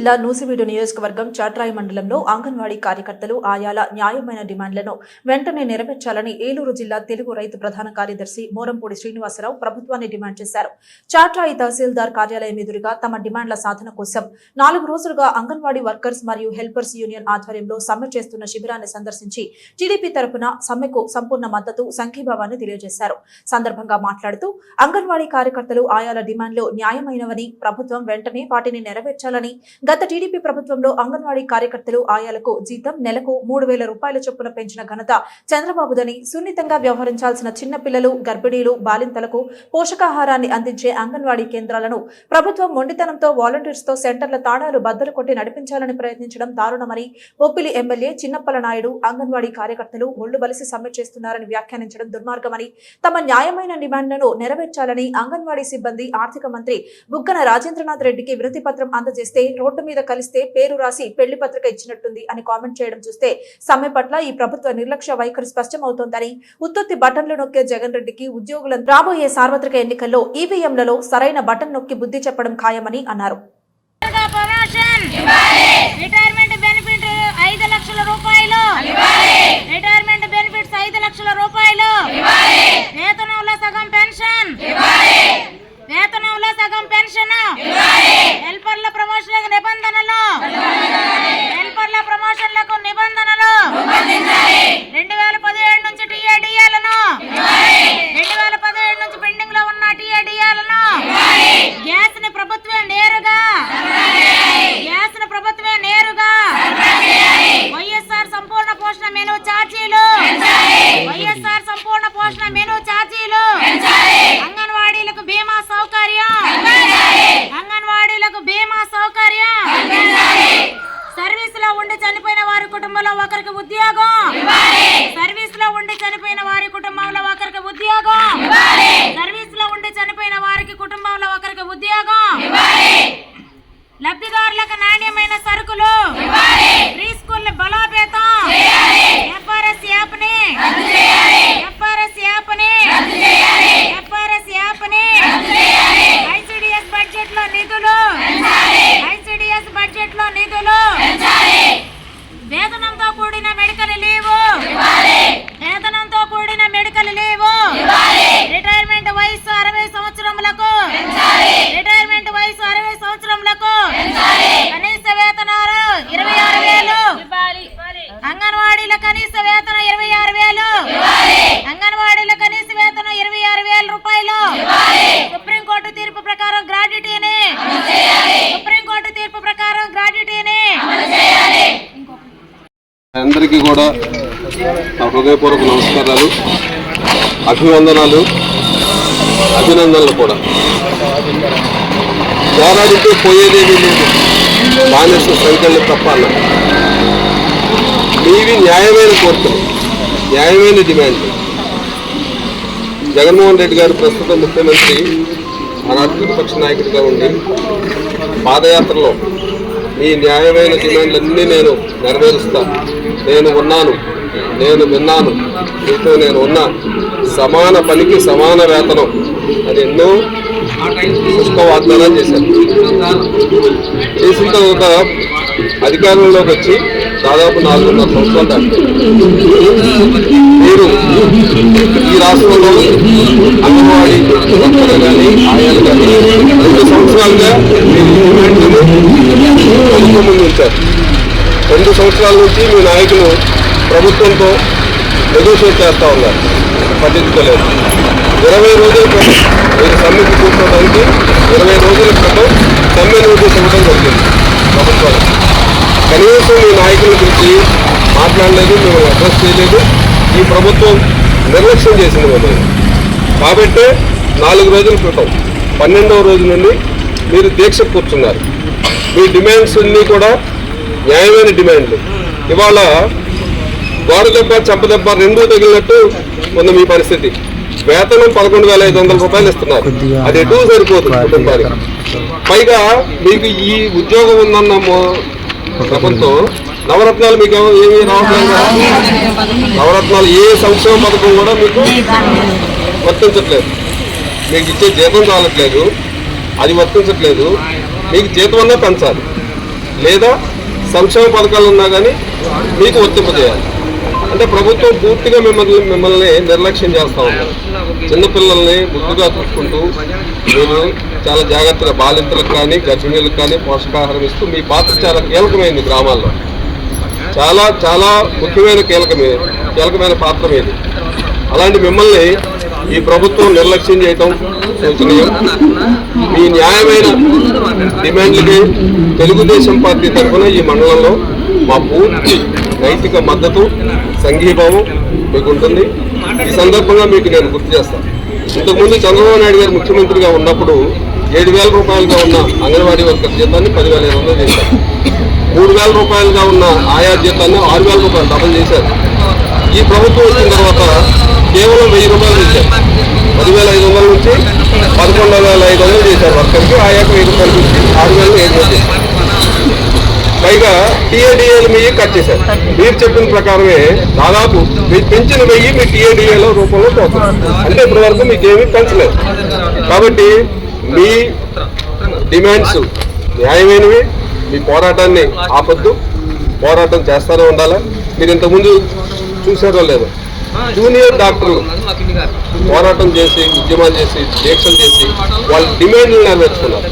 జిల్లా నూసివీడు నియోజకవర్గం చాట్రాయి మండలంలో అంగన్వాడీ కార్యకర్తలు ఆయాల న్యాయమైన డిమాండ్లను వెంటనే నెరవేర్చాలని ఏలూరు జిల్లా తెలుగు రైతు ప్రధాన కార్యదర్శి మోరంపూడి శ్రీనివాసరావు ప్రభుత్వాన్ని డిమాండ్ చేశారు. చాట్రాయి తహసీల్దార్ కార్యాలయం ఎదురుగా తమ డిమాండ్ల సాధన కోసం నాలుగు రోజులుగా అంగన్వాడీ వర్కర్స్ మరియు హెల్పర్స్ యూనియన్ ఆధ్వర్యంలో సమ్మె చేస్తున్న శిబిరాన్ని సందర్శించి టీడీపీ తరఫున సమ్మెకు సంపూర్ణ మద్దతు సంఘీభావాన్ని తెలియజేశారు. సందర్భంగా మాట్లాడుతూ అంగన్వాడీ కార్యకర్తలు ఆయాల డిమాండ్లు న్యాయమైనవని ప్రభుత్వం వెంటనే వాటిని నెరవేర్చాలని గత టీడీపీ ప్రభుత్వంలో అంగన్వాడీ కార్యకర్తలు ఆయాలకు జీతం నెలకు మూడు వేల రూపాయల చొప్పున పెంచిన ఘనత చంద్రబాబుదని సున్నితంగా వ్యవహరించాల్సిన చిన్నపిల్లలు గర్భిణీలు బాలింతలకు పోషకాహారాన్ని అందించే అంగన్వాడీ కేంద్రాలను ప్రభుత్వం మొండితనంతో వాలంటీర్స్తో సెంటర్ల తాడాలు బద్దలు కొట్టి నడిపించాలని ప్రయత్నించడం దారుణమని బొప్పిలి ఎమ్మెల్యే చిన్నప్పల నాయుడు అంగన్వాడీ కార్యకర్తలు ఒళ్ళు బలిసి సమ్మె చేస్తున్నారని వ్యాఖ్యానించడం దుర్మార్గమని తమ న్యాయమైన డిమాండ్లను నెరవేర్చాలని అంగన్వాడీ సిబ్బంది ఆర్థిక మంత్రి బుగ్గన రాజేంద్రనాథ్ రెడ్డికి వినతి పత్రం అందజేస్తే రోడ్డు మీద కలిస్తే పేరు రాసి పెళ్ళి పత్రిక ఇచ్చినట్టుంది అని కామెంట్ చేయడం చూస్తే సమ్మె పట్ల ఈ ప్రభుత్వ నిర్లక్ష్య వైఖరి స్పష్టమవుతోందని ఉత్పత్తి బటన్లు నొక్కే జగన్ రెడ్డికి ఉద్యోగులను రాబోయే సార్వత్రిక ఎన్నికల్లో ఈవీఎంలలో సరైన బటన్ నొక్కి బుద్ధి చెప్పడం ఖాయమని అన్నారు. గా ప్రమోషన్ రిటైర్మెంట్ బెనిఫిట్ ఐదు లక్షల రూపాయలు! రిటైర్మెంట్ బెనిఫిట్స్ ఐదు లక్షల రూపాయలు! వేతనంలో ના મેનો ચા సంవత్సరములకు? రిటైర్మెంట్ వయసు అరవై సంవత్సరములకు? కనీస వేతనాలు ఇరవై ఆరు వేలు. అంగన్వాడీల కనీస వేతనం ఇరవై ఆరు వేలు. అంగన్వాడీల కనీస వేతనం ఇరవై ఆరు వేల రూపాయలు. సుప్రీంకోర్టు తీర్పు ప్రకారం గ్రాడ్యుటీని సుప్రీంకోర్టు తీర్పు ప్రకారం గ్రాడ్యుటీని అందరికీ కూడా హృదయపూర్వక నమస్కారాలు అభివందనాలు అభినందనలు కూడా. పోరాడితే పోయేదేమీ లేదు. బానిస సంఖ్యలు తప్పాల మీవి న్యాయమైన కోర్టులు న్యాయమైన డిమాండ్ జగన్మోహన్ రెడ్డి గారు ప్రస్తుత ముఖ్యమంత్రి మన ప్రతిపక్ష నాయకుడిగా ఉండి పాదయాత్రలో మీ న్యాయమైన డిమాండ్లన్నీ నేను నెరవేరుస్తా. నేను ఉన్నాను నేను విన్నాను మీతో నేను ఉన్నా. సమాన పనికి సమాన వేతనం. అది ఎన్నో పుష్ప వాగ్దానాలు చేశారు. చేసిన తర్వాత అధికారంలోకి వచ్చి దాదాపు నాలుగున్నర సంవత్సరాలు దాటి మీరు ఈ రాష్ట్రంలో అంగన్వాడీ వర్కర్లు కానీ ఆయాలు కానీ రెండు సంవత్సరాలుగా మీరు ఈ ముందు ఉంచారు. రెండు సంవత్సరాల నుంచి మీ నాయకులు ప్రభుత్వంతో నెగోషియేట్ చేస్తూ ఉన్నారు. పట్టించుకోలేదు ఇరవై రోజుల క్రితం మీరు సమ్మెకు కూర్చోవడానికి ఇరవై రోజుల క్రితం సమ్మె నోటీస్ ఇవ్వడం జరిగింది ప్రభుత్వం కనీసం మీ నాయకుల గురించి మాట్లాడలేదు మేము అడ్రస్ చేయలేదు. ఈ ప్రభుత్వం నిర్లక్ష్యం చేసింది మిమ్మల్ని కాబట్టి నాలుగు రోజుల క్రితం పన్నెండవ రోజు నుండి మీరు దీక్ష కూర్చున్నారు. మీ డిమాండ్స్ అన్నీ కూడా న్యాయమైన డిమాండ్లు. ఇవాళ గోడ దెబ్బ చెంప దెబ్బ రెండూ తగిలినట్టు ఉంది మీ పరిస్థితి. వేతనం పదకొండు వేల ఐదు వందల రూపాయలు ఇస్తున్నారు. అది ఎటు కుటుంబానికి? పైగా మీకు ఈ ఉద్యోగం ఉందన్న ప్రపంచం నవరత్నాలు మీకు ఏమి రావట్లేదు? నవరత్నాలు ఏ సంక్షేమ పథకం కూడా మీకు వర్తించట్లేదు. మీకు ఇచ్చే జీతం చాలట్లేదు అది వర్తించట్లేదు. మీకు జీతం అన్నా పెంచాలి. లేదా సంక్షేమ పథకాలు ఉన్నా కానీ మీకు వర్తింపజేయాలి. అంటే ప్రభుత్వం పూర్తిగా మిమ్మల్ని మిమ్మల్ని నిర్లక్ష్యం చేస్తూ ఉంది. చిన్నపిల్లల్ని ముద్దుగా చూసుకుంటూ మీరు చాలా జాగ్రత్తగా బాలింతలకు కానీ గర్భిణీలకు కానీ పోషకాహారం ఇస్తూ మీ పాత్ర చాలా కీలకమైంది గ్రామాల్లో. చాలా చాలా ముఖ్యమైన కీలకమే కీలకమైన పాత్ర మీది. అలాంటి మిమ్మల్ని ఈ ప్రభుత్వం నిర్లక్ష్యం చేయటం శోచనీయం. మీ న్యాయమైన డిమాండ్లకి తెలుగుదేశం పార్టీ తరఫున ఈ మండలంలో మా పూర్తి నైతిక మద్దతు సంఘీభావం మీకు ఉంటుంది ఈ సందర్భంగా మీకు నేను గుర్తు చేస్తాను. ఇంతకుముందు చంద్రబాబు నాయుడు గారు ముఖ్యమంత్రిగా ఉన్నప్పుడు ఏడు వేల రూపాయలుగా ఉన్న అంగన్వాడీ వర్కర్ జీతాన్ని పదివేల ఐదు వందలు చేశారు. మూడు వేల రూపాయలుగా ఉన్న ఆయా జీతాన్ని ఆరు వేల రూపాయలు డబల్ చేశారు. ఈ ప్రభుత్వం వచ్చిన తర్వాత కేవలం వెయ్యి రూపాయలు ఇచ్చారు పదివేల ఐదు వందల నుంచి పదకొండు వేల ఐదు వందలు చేశారు వర్కర్కి. ఆయాకు వెయ్యి రూపాయలు ఆరు వేలు ఏడు వేలు చేశారు. పైగా టీఏడిఏల మీ కట్ చేశారు. మీరు చెప్పిన ప్రకారమే దాదాపు మీరు పెంచిన వెయ్యి మీ టీఏడిఏల రూపంలో పోతుంది. అంటే ఇప్పటి వరకు మీకు ఏమీ పెంచలేదు. కాబట్టి మీ డిమాండ్స్ న్యాయమైనవి మీ పోరాటాన్ని ఆపద్దు. పోరాటం చేస్తూనే ఉండాలా? మీరు ఇంతకుముందు చూసారో లేదో? జూనియర్ డాక్టర్లు పోరాటం చేసి ఉద్యమాలు చేసి దీక్షలు చేసి వాళ్ళ డిమాండ్లు నెరవేర్చుకున్నారు.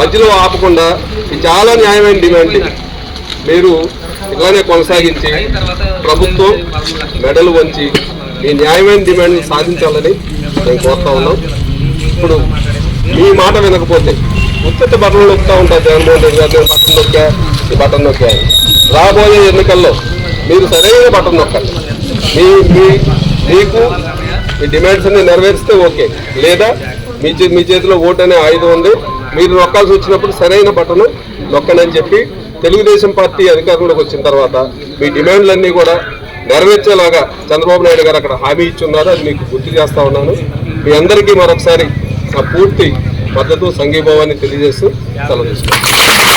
మధ్యలో ఆపకుండా ఇది చాలా న్యాయమైన డిమాండ్ మీరు ఇలానే కొనసాగించి ప్రభుత్వం మెడలు వంచి మీ న్యాయమైన డిమాండ్ని సాధించాలని మేము కోరుతా ఉన్నాం. ఇప్పుడు మీ మాట వినకపోతే ఉచిత బట్టలు నొక్కుతూ ఉంటారు జగన్మోహన్ రెడ్డి గారు నేను బటన్ నొక్కా ఈ బట్టలు నొక్కా రాబోయే ఎన్నికల్లో మీరు సరైన బటన్ నొక్కండి. మీ మీ మీకు మీ డిమాండ్స్ అన్ని నెరవేరిస్తే ఓకే. లేదా మీ చే మీ చేతిలో ఓటు అనే ఆయుధం ఉంది. మీరు నొక్కాల్సి వచ్చినప్పుడు సరైన బటను నొక్కనని చెప్పి తెలుగుదేశం పార్టీ అధికారంలోకి వచ్చిన తర్వాత మీ డిమాండ్లన్నీ కూడా నెరవేర్చేలాగా చంద్రబాబు నాయుడు గారు అక్కడ హామీ ఇచ్చున్నారు. అది మీకు గుర్తు చేస్తా ఉన్నాను. మీ అందరికీ మరొకసారి నా పూర్తి మద్దతు సంఘీభావాన్ని తెలియజేస్తూ సెలవు తీసుకుంటాను